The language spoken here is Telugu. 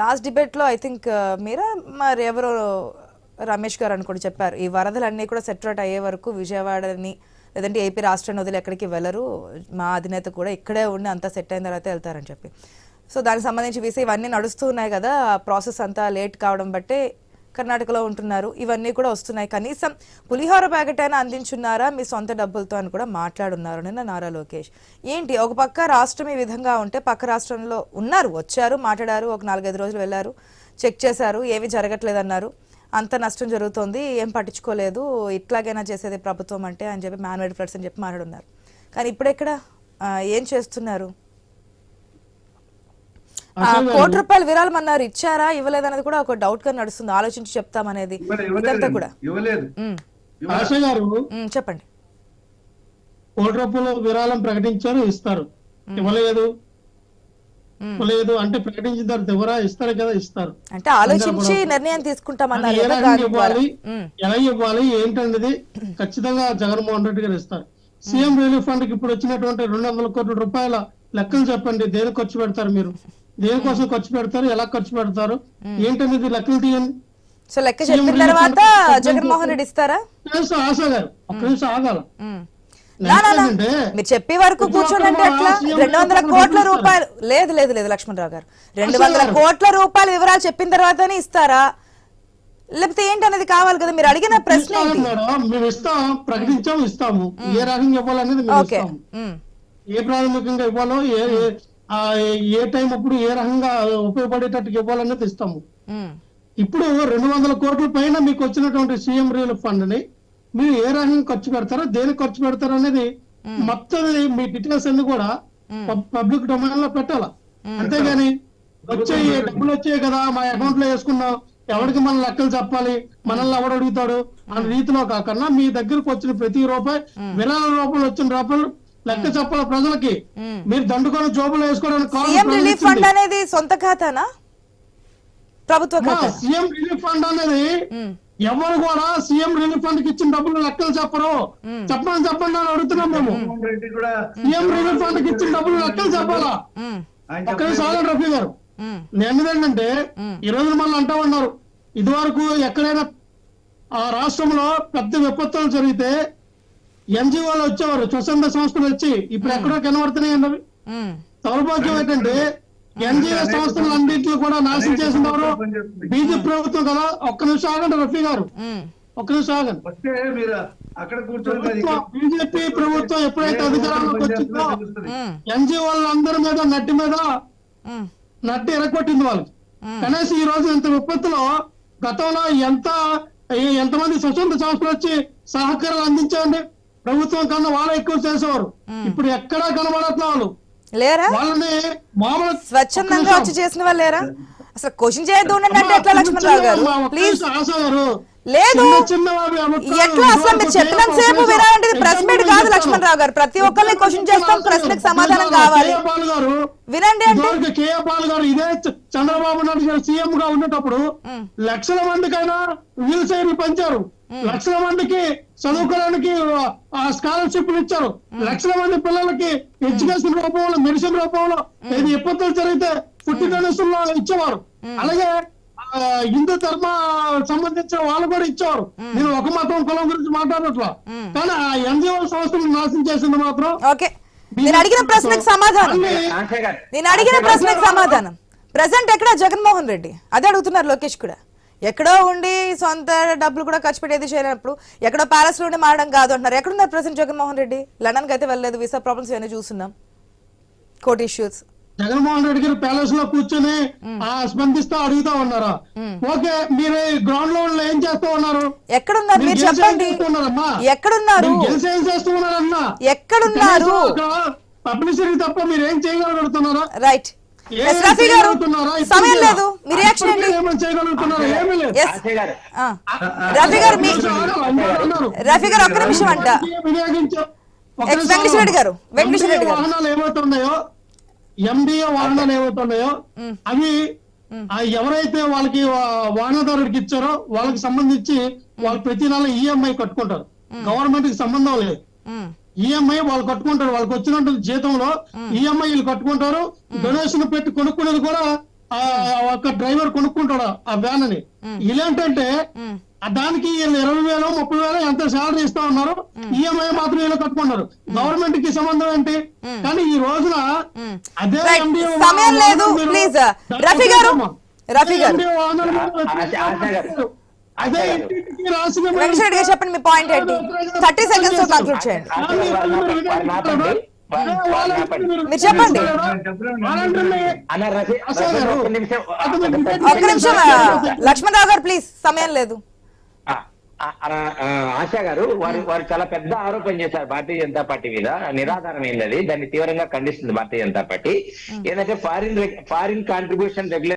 లాస్ట్ డిబేట్లో ఐ థింక్ మీరా? మరి ఎవరో రమేష్ గారు అనుకోండి చెప్పారు. ఈ వరదలన్నీ కూడా సెటరేట్ అయ్యే వరకు విజయవాడని లేదంటే ఏపీ రాష్ట్రాన్ని వదిలి ఎక్కడికి వెళ్ళరు. మా అధినేత కూడా ఇక్కడే ఉండి అంతా సెట్ అయిన తర్వాత వెళ్తారని చెప్పి. సో దానికి సంబంధించి వీసీ ఇవన్నీ నడుస్తూ ఉన్నాయి కదా ప్రాసెస్ అంతా లేట్ కావడం బట్టే కర్ణాటకలో ఉంటున్నారు. ఇవన్నీ కూడా వస్తున్నాయి. కనీసం పులిహోర ప్యాకెట్ అయినా అందించున్నారా? మీ సొంత డబ్బులతో అని కూడా మాట్లాడున్నారు నిన్న నారా లోకేష్. ఏంటి? ఒక పక్క రాష్ట్రం ఈ విధంగా ఉంటే పక్క రాష్ట్రంలో ఉన్నారు వచ్చారు మాట్లాడారు ఒక నాలుగైదు రోజులు వెళ్ళారు చెక్ చేశారు ఏమీ జరగట్లేదన్నారు. అంత నష్టం జరుగుతోంది ఏం పట్టించుకోలేదు ఇట్లాగైనా చేసేది ప్రభుత్వం అంటే అని చెప్పి మ్యాన్మేడ్ ఫ్లడ్స్ అని చెప్పి మాట్లాడున్నారు. కానీ ఇప్పుడెక్కడ? ఏం చేస్తున్నారు? కోటి రూపాయలు విరాళం అన్నారు ఇచ్చారా ఇవ్వలేదనేది కూడా ఒక డౌట్గా నడుస్తుంది. ఆలోచించి చెప్తామనేది. ఇదంతా కూడా. చెప్పండి. కోటి రూపాయలు విరాళం ప్రకటించారు ఇస్తారు. ఇవ్వలేదు. ఇవ్వలేదు అంటే ప్రకటించిన తర్వాత ఎవరా ఇస్తారు కదా ఇస్తారు. అంటే ఆలోచించి నిర్ణయం తీసుకుంటామన్నారు దాని. ఇవ్వాలి? ఎలా ఇవ్వాలి? ఏంటనేది ఖచ్చితంగా జగన్మోహన్ రెడ్డి గారు ఇస్తారు. సీఎం రిలీఫ్ ఫండ్కి ఇప్పుడు వచ్చినటువంటి రెండు వందల కోట్ల రూపాయల లెక్కలు చెప్పండి దేనికి ఖర్చు పెడతారు మీరు? దేనికోసం ఖర్చు పెడతారు? ఎలా ఖర్చు పెడతారు? ఏంటనేది లెక్కలు తీయండి సో లెక్క చెప్పిన తర్వాత జగన్మోహన్ రెడ్డి ఇస్తారా? ఒక్క నిమిషం ఆగాల. మీరు చెప్పే వరకు కూర్చోనంటే ఎట్లా? రెండు వందల కోట్ల రూపాయలు. లేదు లేదు లేదు లక్ష్మణరావు గారు. రెండు వందల కోట్ల రూపాయల వివరాలు చెప్పిన తర్వాతనే ఇస్తారా? లేకపోతే ఏంటి అనేది కావాలి కదా? మీరు అడిగిన ప్రశ్న మేము ఇస్తాం. ప్రకటించాం ఇస్తాము. ఏ రకంగా ఇవ్వాలనేది ఓకే. ఏ ప్రాథమికంగా ఇవ్వాలో ఏ ఏ- ఆ ఏ టైం అప్పుడు ఏ రకంగా ఉపయోగపడేటట్టుగా ఇవ్వాలనేది ఇస్తాము. ఇప్పుడు రెండు వందల కోట్ల పైన మీకు వచ్చినటువంటి సీఎం రిలీఫ్ ఫండ్ని మీరు ఏ రకంగా ఖర్చు పెడతారో దేనికి ఖర్చు పెడతారో అనేది మొత్తం మీ డీటెయిల్స్ అన్ని కూడా పబ్లిక్ డొమైన్లో పెట్టాలా అంతేగాని వచ్చే డబ్బులు వచ్చాయి కదా మా అకౌంట్లో వేసుకున్నాం ఎవరికి మన లెక్కలు చెప్పాలి మనల్ని ఎవడు అడుగుతాడు అనే రీతిలో కాకుండా మీ దగ్గరకు వచ్చిన ప్రతి రూపాయి విరాళ రూపంలో వచ్చిన రూపాయలు లెక్క చెప్పాలి ప్రజలకి. మీరు దండుకొని జోబులు వేసుకోవడానికి అనేది సొంత ఖాతానా? ప్రభుత్వ సీఎం రిలీఫ్ ఫండ్ అనేది ఎవరు కూడా సీఎం రిలీఫ్ ఫండ్కి ఇచ్చిన డబ్బులు లెక్కలు చెప్పరు. చెప్పండి చెప్పండి అని అడుగుతున్నాం మేము. సీఎం రిలీఫ్ ఫండ్కి ఇచ్చిన డబ్బులు లెక్కలు చెప్పాలా? ఆయన ఒక్క నిమిషం ఆగండి రఫీ గారు. నేను ఏంటంటే ఈ రోజు మళ్ళీ అంటా ఉన్నారు. ఇదివరకు ఎక్కడైనా ఆ రాష్ట్రంలో పెద్ద విపత్తులు జరిగితే ఎన్జిఓలు వచ్చేవారు స్వచ్ఛంద సంస్థలు వచ్చి ఇప్పుడు ఎక్కడో కనబడుతున్నాయండి అవి దౌర్భాగ్యం ఏంటంటే ఎన్జిఓ సంస్థలు అన్నింటిని కూడా నాశనం చేసినారు బీజేపీ ప్రభుత్వం కదా. ఒక్క నిమిషం ఆగండి రఫీ గారు. ఒక్క నిమిషం ఆగండి. బీజేపీ ప్రభుత్వం ఎప్పుడైతే అధికారంలోకి వచ్చిందో. ఎన్జిఓల అందరి మీద నట్టి మీద నట్టి ఎరగొట్టింది వాళ్ళకి. కనీసం ఈ రోజు ఇంత విపత్తులో గతంలో ఎంత ఎంతమంది స్వచ్ఛంద సంస్థలు వచ్చి సహకారం అందించండి ప్రభుత్వం కన్నా వాళ్ళు ఎక్కువ చేసేవారు. ఇప్పుడు ఎక్కడా కనబడట్లే వాళ్ళు. లేరా? వాళ్ళని మామూలు స్వచ్ఛందంగా వచ్చి చేసిన వాళ్ళు లేరా? అసలు క్వశ్చన్ చేయొద్దు ఉండండి అంటే ఎట్లా లక్ష్మణరావు గారు? ప్లీజ్. లేదు. ఎట్లా అసలు మీరు చెప్పినంత సేపు వినాలంటే ప్రెస్ మీట్ కాదు చెప్తాను. లక్ష్మణరావు గారు. ప్రతి ఒక్కరిని క్వశ్చన్ చేస్తాం. ప్రశ్నకు సమాధానం కావాలి. వినండి అంటే? ఇదివరకు కేఏ పాల్ గారు ఇదే చంద్రబాబు నాయుడు గారు సీఎం గా ఉండేటప్పుడు లక్షల మందికైనా వీల్ చైర్లు పంచారు. లక్షల మందికి చదువుకోవడానికి ఆ స్కాలర్షిప్లు ఇచ్చారు లక్షల మంది పిల్లలకి ఎడ్యుకేషన్ రూపంలో మెడిసిన్ రూపంలో ఏది విపత్తులు జరిగితే పుట్టి లో ఇచ్చేవారు. అలాగే ఆ, హిందూ ధర్మ సంబంధించిన వాళ్ళు కూడా ఇచ్చేవారు. నేను ఒక మతం కులం గురించి మాట్లాడట్లా. కానీ ఆ ఎన్జిఓ సంస్థలు నాశనం చేసింది మాత్రం ఓకే. నేను అడిగిన ప్రశ్నకు సమాధానం. నేను అడిగిన ప్రశ్నకు సమాధానం. ప్రజెంట్ ఎక్కడ జగన్మోహన్ రెడ్డి? అదే అడుగుతున్నారు లోకేష్ కూడా. ఎక్కడో ఉండి సొంత డబ్బులు కూడా ఖర్చు పెట్టేది చేయనప్పుడు ఎక్కడో ప్యాలెస్లోనే మారడం కాదు అంటున్నారు. ఎక్కడున్నారు ప్రజెంట్ జగన్మోహన్ రెడ్డి? లండన్కి అయితే వెళ్ళలేదు వీసా ప్రాబ్లమ్స్ ఇవన్నీ చూస్తున్నాం. కోర్ట్ ఇష్యూస్ జగన్మోహన్ రెడ్డి గారు ప్యాలెస్లో కూర్చొని ఆ స్పందిస్తా అడుగుతా ఉన్నారా? ఓకే మీరు గ్రౌండ్లో ఏం చేస్తూ ఉన్నారు? ఎక్కడున్నారు? మీరు చెప్పండి? ఎక్కడున్నారు? ఏం చేస్తూ ఉన్నారన్నా ఎక్కడున్నారు? పబ్లిసిటీ తప్ప మీరు ఏం చేయగలుగుతున్నారా? రైట్ సమయం. లేదు. రియాక్షన్ రఫీ గారు. మీ. రఫీ గారు ఒక్క నిమిషం అంట. వెంకటేశ్వర రెడ్డి గారు, వెంకటేశ్వర రెడ్డి గారు. వాహనాలు ఏమవుతున్నాయో ఎండిఏ వాహనాలు ఏమవుతున్నాయో అవి ఆ ఎవరైతే వాళ్ళకి వాహనదారుడికి ఇచ్చారో వాళ్ళకి సంబంధించి వాళ్ళు ప్రతి నెల ఈఎంఐ కట్టుకుంటారు. గవర్నమెంట్కి సంబంధం లేదు. ఈఎంఐ వాళ్ళు కట్టుకుంటారు. వాళ్ళకి వచ్చినటువంటి జీతంలో ఈఎంఐ వీళ్ళు కట్టుకుంటారు. డొనేషన్ పెట్టి కొనుక్కునేది కూడా ఆ ఒక డ్రైవర్ కొనుక్కుంటాడు ఆ వ్యాన్ అని ఇలాంటంటే దానికి ఇరవై వేలు ముప్పై వేలు ఎంత శాలరీ ఇస్తా ఉన్నారు ఈఎంఐ మాత్రం వీళ్ళు కట్టుకున్నారు గవర్నమెంట్కి సంబంధం ఏంటి కానీ ఈ రోజున అదే సమయం లేదు ప్లీజ్ రఫీ గారు రఫీ గారు. అదే చెప్పండి మీ పాయింట్ ఏంటి థర్టీ సెకండ్స్లో కంక్లూడ్ చేయండి మీరు చెప్పండి. ఒక్క నిమిషం లక్ష్మణరావు గారు ప్లీజ్ సమయం లేదు. ఆశా గారు వారు వారు చాలా పెద్ద ఆరోపణ చేశారు భారతీయ జనతా పార్టీ మీద. నిరాధారమైనది దాన్ని తీవ్రంగా ఖండిస్తుంది భారతీయ జనతా పార్టీ. ఏంటంటే ఫారిన్ ఫారిన్ కాంట్రిబ్యూషన్ రెగ్యులేషన్